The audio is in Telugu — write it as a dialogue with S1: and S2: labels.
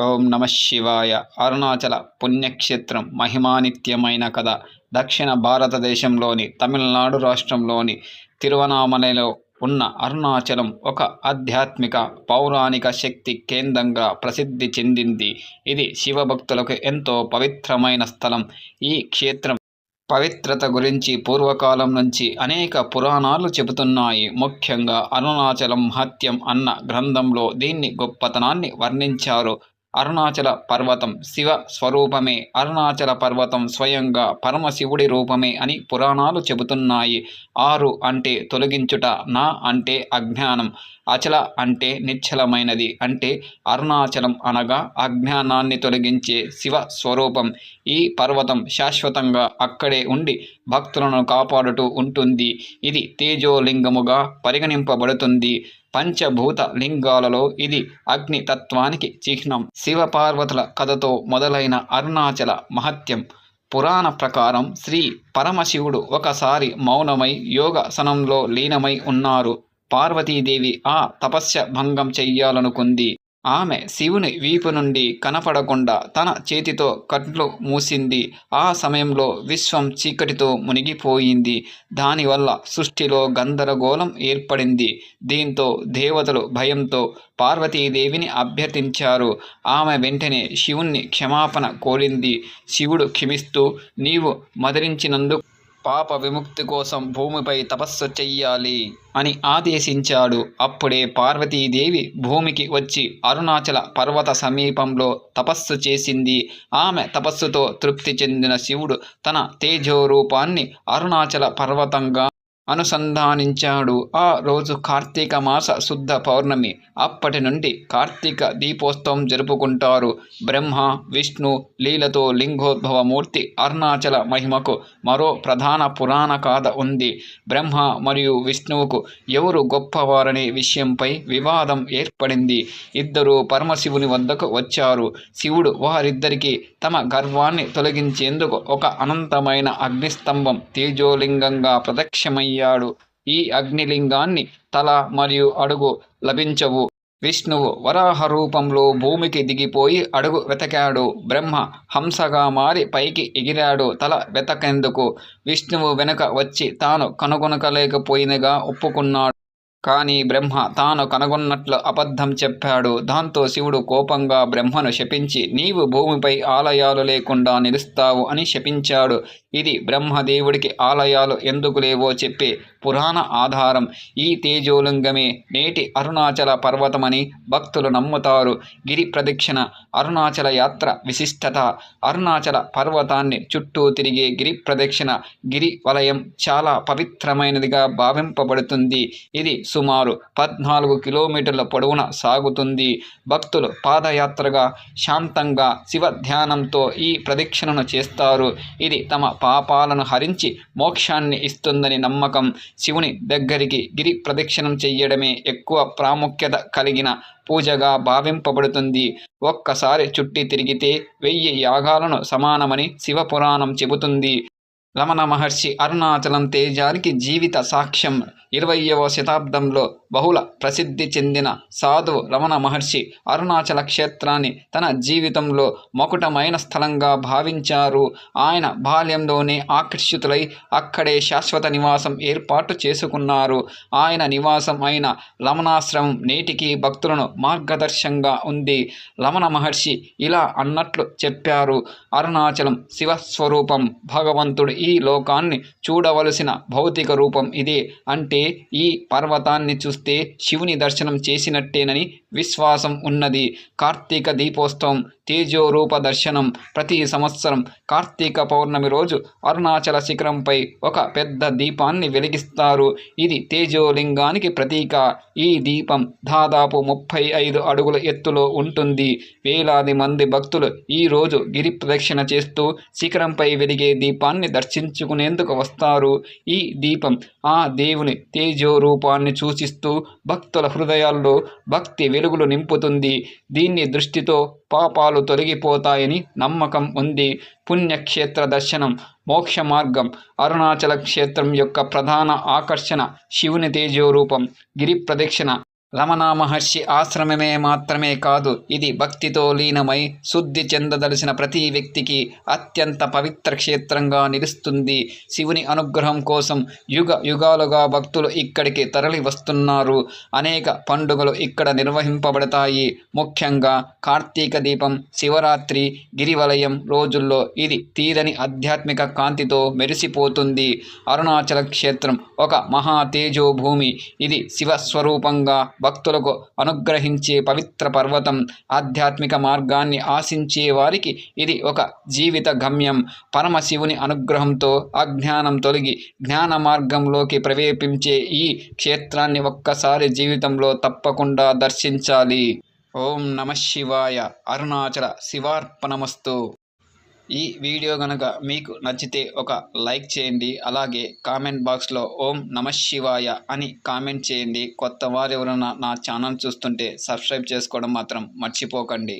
S1: ఓం నమ శివాయ. అరుణాచల పుణ్యక్షేత్రం మహిమానిత్యమైన కథ. దక్షిణ భారతదేశంలోని తమిళనాడు రాష్ట్రంలోని తిరువనామలలో ఉన్న అరుణాచలం ఒక ఆధ్యాత్మిక పౌరాణిక శక్తి కేంద్రంగా ప్రసిద్ధి చెందింది. ఇది శివభక్తులకు ఎంతో పవిత్రమైన స్థలం. ఈ క్షేత్రం పవిత్రత గురించి పూర్వకాలం నుంచి అనేక పురాణాలు చెబుతున్నాయి. ముఖ్యంగా అరుణాచలం మహత్యం అన్న గ్రంథంలో దీన్ని గొప్పతనాన్ని వర్ణించారు. అరుణాచల పర్వతం శివ స్వరూపమే అరుణాచల పర్వతం స్వయంగా పరమశివుడి రూపమే అని పురాణాలు చెబుతున్నాయి. ఆరు అంటే తొలగించుట నా అంటే అజ్ఞానం అచల అంటే నిశ్చలమైనది అంటే అరుణాచలం అనగా అజ్ఞానాన్ని తొలగించే శివ స్వరూపం. ఈ పర్వతం శాశ్వతంగా అక్కడే ఉండి భక్తులను కాపాడుతూ ఉంటుంది. ఇది తేజోలింగముగా పరిగణింపబడుతుంది. పంచభూత లింగాలలో ఇది అగ్ని తత్వానికి చిహ్నం. శివపార్వతుల కథతో మొదలైన అరుణాచల మహత్యం. పురాణ ప్రకారం శ్రీ పరమశివుడు ఒకసారి మౌనమై యోగసనంలో లీనమై ఉన్నారు. పార్వతీదేవి ఆ తపస్య భంగం చెయ్యాలనుకుంది. ఆమె శివుని వీపు నుండి కనపడకుండా తన చేతితో కట్లు మూసింది. ఆ సమయంలో విశ్వం చీకటితో మునిగిపోయింది. దానివల్ల సృష్టిలో గందరగోళం ఏర్పడింది. దీంతో దేవతలు భయంతో పార్వతీదేవిని అభ్యర్థించారు. ఆమె వెంటనే శివుణ్ణి క్షమాపణ కోరింది. శివుడు క్షమిస్తూ నీవు మదిరించినందుకు పాప విముక్తి కోసం భూమిపై తపస్సు చెయ్యాలి అని ఆదేశించాడు. అప్పుడే పార్వతీదేవి భూమికి వచ్చి అరుణాచల పర్వత సమీపంలో తపస్సు చేసింది. ఆమె తపస్సుతో తృప్తి చెందిన శివుడు తన తేజో రూపాన్ని అరుణాచల పర్వతంగా అనుసంధానించాడు. ఆ రోజు కార్తీక మాస శుద్ధ పౌర్ణమి. అప్పటి నుండి కార్తీక దీపోత్సవం జరుపుకుంటారు. బ్రహ్మ విష్ణు లీలతో లింగోద్భవ మూర్తి అరుణాచల మహిమకు మరో ప్రధాన పురాణ గాథ ఉంది. బ్రహ్మ మరియు విష్ణువుకు ఎవరు గొప్పవారనే విషయంపై వివాదం ఏర్పడింది. ఇద్దరు పరమశివుని వద్దకు వచ్చారు. శివుడు వారిద్దరికీ తమ గర్వాన్ని తొలగించేందుకు ఒక అనంతమైన అగ్నిస్తంభం తేజోలింగంగా అయ్యాడు ఈ అగ్నిలింగాన్ని తల మరియు అడుగు లభించవు. విష్ణువు వరాహ రూపంలో భూమికి దిగిపోయి అడుగు వెతకాడు. బ్రహ్మ హంసగా మారి పైకి ఎగిరాడు తల వెతకేందుకు. విష్ణువు వెనుక వచ్చి తాను కనుగొనకలేకపోయినగా ఒప్పుకున్నాడు. కానీ బ్రహ్మ తాను కనుగొన్నట్లు అబద్ధం చెప్పాడు. దాంతో శివుడు కోపంగా బ్రహ్మను శపించి నీవు భూమిపై ఆలయాలు లేకుండా నిలుస్తావు అని శపించాడు. ఇది బ్రహ్మదేవుడికి ఆలయాలు ఎందుకు లేవో చెప్పే పురాణ ఆధారం. ఈ తేజోలింగమే నేటి అరుణాచల పర్వతమని భక్తులు నమ్ముతారు. గిరి ప్రదక్షిణ అరుణాచల యాత్ర విశిష్టత. అరుణాచల పర్వతాన్ని చుట్టూ తిరిగే గిరి ప్రదక్షిణ గిరి వలయం చాలా పవిత్రమైనదిగా భావింపబడుతుంది. ఇది సుమారు పద్నాలుగు కిలోమీటర్ల పొడవున సాగుతుంది. భక్తులు పాదయాత్రగా శాంతంగా శివ ధ్యానంతో ఈ ప్రదక్షిణను చేస్తారు. ఇది తమ పాపాలను హరించి మోక్షాన్ని ఇస్తుందని నమ్మకం. శివుని దగ్గరికి గిరి ప్రదక్షిణం చెయ్యడమే ఎక్కువ ప్రాముఖ్యత కలిగిన పూజగా భావింపబడుతుంది. ఒక్కసారి చుట్టి తిరిగితే వెయ్యి యాగాలను సమానమని శివపురాణం చెబుతుంది. రమణ మహర్షి అరుణాచలం తేజానికి జీవిత సాక్ష్యం. ఇరవయవ శతాబ్దంలో బహుళ ప్రసిద్ధి చెందిన సాధువు రమణ మహర్షి అరుణాచల క్షేత్రాన్ని తన జీవితంలో మకుటమైన స్థలంగా భావించారు. ఆయన బాల్యంలోనే ఆకర్షితులై అక్కడే శాశ్వత నివాసం ఏర్పాటు చేసుకున్నారు. ఆయన నివాసం అయిన రమణాశ్రమం నేటికి భక్తులను మార్గదర్శంగా ఉంది. రమణ మహర్షి ఇలా అన్నట్లు చెప్పారు. అరుణాచలం శివస్వరూపం భగవంతుడు ఈ లోకాన్ని చూడవలసిన భౌతిక రూపం ఇదే. అంటే ఈ పర్వతాన్ని చూస్తే శివుని దర్శనం చేసినట్టేనని విశ్వాసం ఉన్నది. కార్తీక దీపోత్సవం తేజోరూప దర్శనం ప్రతి సంవత్సరం కార్తీక పౌర్ణమి రోజు అరుణాచల శిఖరంపై ఒక పెద్ద దీపాన్ని వెలిగిస్తారు. ఇది తేజోలింగానికి ప్రతీక. ఈ దీపం దాదాపు ముప్పై ఐదు అడుగుల ఎత్తులో ఉంటుంది. వేలాది మంది భక్తులు ఈరోజు గిరి ప్రదక్షిణ చేస్తూ శిఖరంపై వెలిగే దీపాన్ని దర్శించుకునేందుకు వస్తారు. ఈ దీపం ఆ దేవుని తేజో రూపాన్ని సూచిస్తూ భక్తుల హృదయాల్లో భక్తి వెలుగులు నింపుతుంది. దీన్ని దృష్టితో పాపాలు తొలగిపోతాయని నమ్మకం ఉంది. పుణ్యక్షేత్ర దర్శనం మోక్ష మార్గం అరుణాచల క్షేత్రం యొక్క ప్రధాన ఆకర్షణ శివుని తేజో రూపం గిరి ప్రదక్షిణ. రమణ మహర్షి ఆశ్రమమే మాత్రమే కాదు ఇది భక్తితో లీనమై శుద్ధి చెందదలిసిన ప్రతి వ్యక్తికి అత్యంత పవిత్ర క్షేత్రంగా నిలుస్తుంది. శివుని అనుగ్రహం కోసం యుగ యుగాలుగా భక్తులు ఇక్కడికి తరలి వస్తున్నారు. అనేక పండుగలు ఇక్కడ నిర్వహింపబడతాయి. ముఖ్యంగా కార్తీక దీపం శివరాత్రి గిరివలయం రోజుల్లో ఇది తీరని ఆధ్యాత్మిక కాంతితో మెరిసిపోతుంది. అరుణాచల క్షేత్రం ఒక మహా తేజోభూమి. ఇది శివస్వరూపంగా భక్తులకు అనుగ్రహించే పవిత్ర పర్వతం ఆధ్యాత్మిక మార్గాన్ని ఆశించే వారికి ఇది ఒక జీవిత గమ్యం. పరమశివుని అనుగ్రహంతో అజ్ఞానం తొలగి జ్ఞాన మార్గంలోకి ప్రవేశించే ఈ క్షేత్రాన్ని ఒక్కసారి జీవితంలో తప్పకుండా దర్శించాలి. ఓం నమ శివాయ. అరుణాచల శివార్పణమస్తు. ఈ వీడియో కనుక మీకు నచ్చితే ఒక లైక్ చేయండి. అలాగే కామెంట్ బాక్స్లో ఓం నమ శివాయ అని కామెంట్ చేయండి. కొత్త వారు ఎవరైనా నా ఛానల్ చూస్తుంటే సబ్స్క్రైబ్ చేసుకోవడం మాత్రం మర్చిపోకండి.